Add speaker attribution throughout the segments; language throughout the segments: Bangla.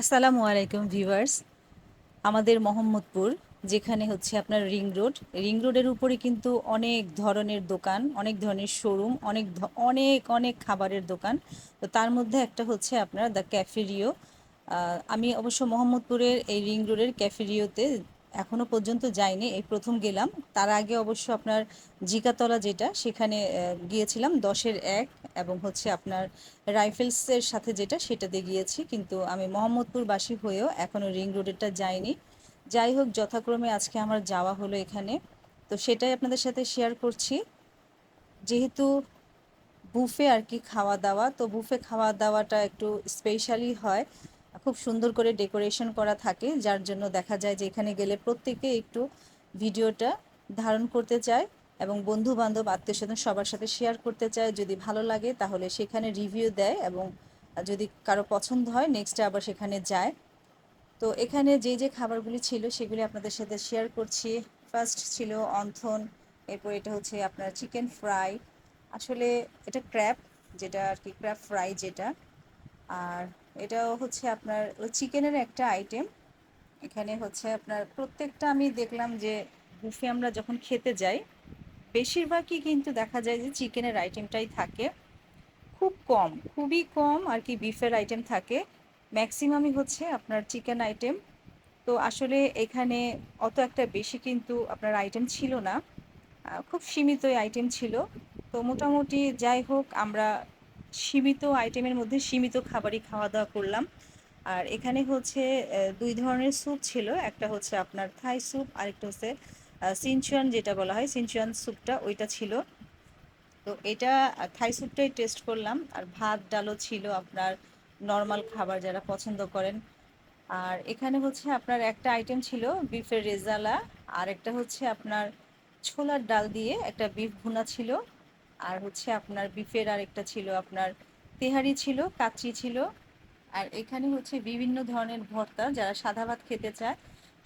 Speaker 1: আসসালামু আলাইকুম ভিউয়ার্স। আমাদের মোহাম্মদপুর, যেখানে হচ্ছে আপনার রিং রোড। রিং রোডের উপরে কিন্তু অনেক ধরনের দোকান, অনেক ধরনের শোরুম, অনেক অনেক অনেক খাবারের দোকান। তো তার মধ্যে একটা হচ্ছে আপনার দ্য ক্যাফেরিও। আমি অবশ্য মোহাম্মদপুরের এই রিং রোডের ক্যাফেরিওতে এখনও পর্যন্ত যাইনি, এই প্রথম গেলাম। তার আগে অবশ্য আপনার জিকাতলা যেটা, সেখানে গিয়েছিলাম। দশের এক এবং হচ্ছে আপনার রাইফেলসের সাথে যেটা সেটাতে গিয়েছি। কিন্তু আমি মোহাম্মদপুরবাসী হয়েও এখনও রিং রোডেরটা যাইনি। যাই হোক, যথাক্রমে আজকে আমার যাওয়া হলো এখানে। তো সেটাই আপনাদের সাথে শেয়ার করছি। যেহেতু বুফে আর কি খাওয়া দাওয়া, তো বুফে খাওয়া দাওয়াটা একটু স্পেশালি হয়। খুব সুন্দর করে ডেকোরেশন করা থাকে, যার জন্য দেখা যায় যে এখানে গেলে প্রত্যেকে একটু ভিডিওটা ধারণ করতে চায়। এবং বন্ধু বান্ধব আত্মীয় স্বজন সবার সাথে শেয়ার করতে চায়, যদি ভালো লাগে তাহলে সেখানে রিভিউ দেয় এবং যদি কারও পছন্দ হয় নেক্সটে আবার সেখানে যায়। তো এখানে যে যে খাবারগুলি ছিল সেগুলি আপনাদের সাথে শেয়ার করছি। ফার্স্ট ছিল অন্থন, এরপর এটা হচ্ছে আপনার চিকেন ফ্রাই আসলে এটা ক্র্যাপ যেটা আর কি ক্র্যাপ ফ্রাই যেটা। আর এটাও হচ্ছে আপনার চিকেনের একটা আইটেম এখানে হচ্ছে আপনার প্রত্যেকটা আমি দেখলাম যে বুফে আমরা যখন খেতে যাই বেশিরভাগই কিন্তু দেখা যায় যে চিকেনের আইটেমটাই থাকে। খুব কম, খুবই কম আর কি বিফের আইটেম থাকে। ম্যাক্সিমামই হচ্ছে আপনার চিকেন আইটেম তো আসলে এখানে অত একটা বেশি কিন্তু আপনার আইটেম ছিল না। খুব সীমিত আইটেম ছিল। তো মোটামুটি যাই হোক, আমরা সীমিত আইটেমের মধ্যে সীমিত খাবারই খাওয়া দাওয়া করলাম। আর এখানে হচ্ছে দুই ধরনের স্যুপ ছিল। একটা হচ্ছে আপনার থাই স্যুপ আরেকটা হচ্ছে সিনচুয়ান যেটা বলা হয় সিনচুয়ান স্যুপটা ওইটা ছিল। তো এটা থাই স্যুপটাই টেস্ট করলাম। আর ভাত, ডালও ছিল আপনার নর্মাল খাবার যারা পছন্দ করেন। আর এখানে হচ্ছে আপনার একটা আইটেম ছিল বিফের রেজালা। আর একটা হচ্ছে আপনার ছোলার ডাল দিয়ে একটা বিফ ভুনা ছিল। আর হচ্ছে আপনার বিফের আর একটা ছিল, আপনার তেহারি ছিল, কাচ্চি ছিল। আর এখানে হচ্ছে বিভিন্ন ধরনের ভর্তা, যারা সাদা ভাত খেতে চায়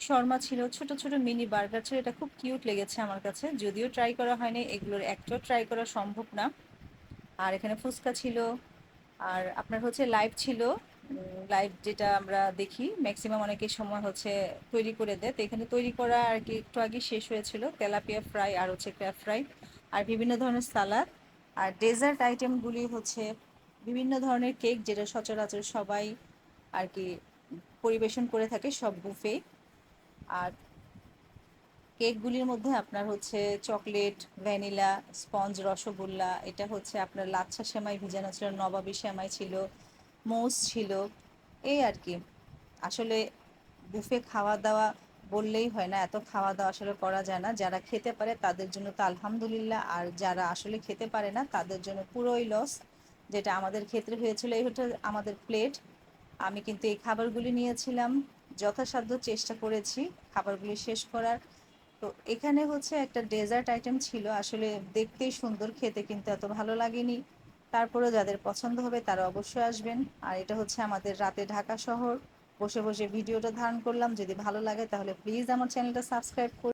Speaker 1: শর্মা ছিল ছোট ছোট মিনি বার্গার ছিল। এটা খুব কিউট লেগেছে আমার কাছে। যদিও ট্রাই করা হয়নি, এগুলোর একটাও ট্রাই করা সম্ভব না। আর এখানে ফুচকা ছিল, আর আপনার হচ্ছে লাইভ ছিল। লাইভ যেটা আমরা দেখি ম্যাক্সিমাম অনেকের সময় হচ্ছে তৈরি করে দেয়। তো এখানে তৈরি করা আর কি একটু আগে শেষ হয়েছিল, তেলাপিয়া ফ্রাই আর হচ্ছে ক্র্যাব ফ্রাই আর বিভিন্ন ধরনের সালাদ আর ডেজার্ট আইটেমগুলি হচ্ছে বিভিন্ন ধরনের কেক যেটা সচরাচর সবাই আর কি পরিবেশন করে থাকে, সব বুফে আর কেকগুলির মধ্যে আপনার হচ্ছে চকলেট, ভ্যানিলা, স্পঞ্জ, রসগোল্লা, এটা হচ্ছে আপনার লাচ্ছা সেমাই, ভিজানো ছিল, নবাবী সেমাই ছিল মোস ছিল, এই আর কি। আসলে বুফে খাওয়া দাওয়া বললেই হয় না, এত খাওয়া দাওয়া আসলে করা যায় না। যারা খেতে পারে তাদের জন্য তো আলহামদুলিল্লাহ, আর যারা আসলে খেতে পারে না তাদের জন্য পুরোই লস যেটা আমাদের ক্ষেত্রে হয়েছিল, এই হচ্ছে আমাদের প্লেট আমি কিন্তু এই খাবারগুলি নিয়েছিলাম। যথাসাধ্য চেষ্টা করেছি খাবারগুলি শেষ করার। তো এখানে হচ্ছে একটা ডেজার্ট আইটেম ছিল, আসলে দেখতেই সুন্দর, খেতে কিন্তু এত ভালো লাগেনি। তারপরেও যাদের পছন্দ হবে তারা অবশ্যই আসবেন। আর এটা হচ্ছে আমাদের রাতে ঢাকা শহর। বসে বসে ভিডিওটা ধারণ করলাম। যদি ভালো লাগে তাহলে প্লিজ আমার চ্যানেলটা সাবস্ক্রাইব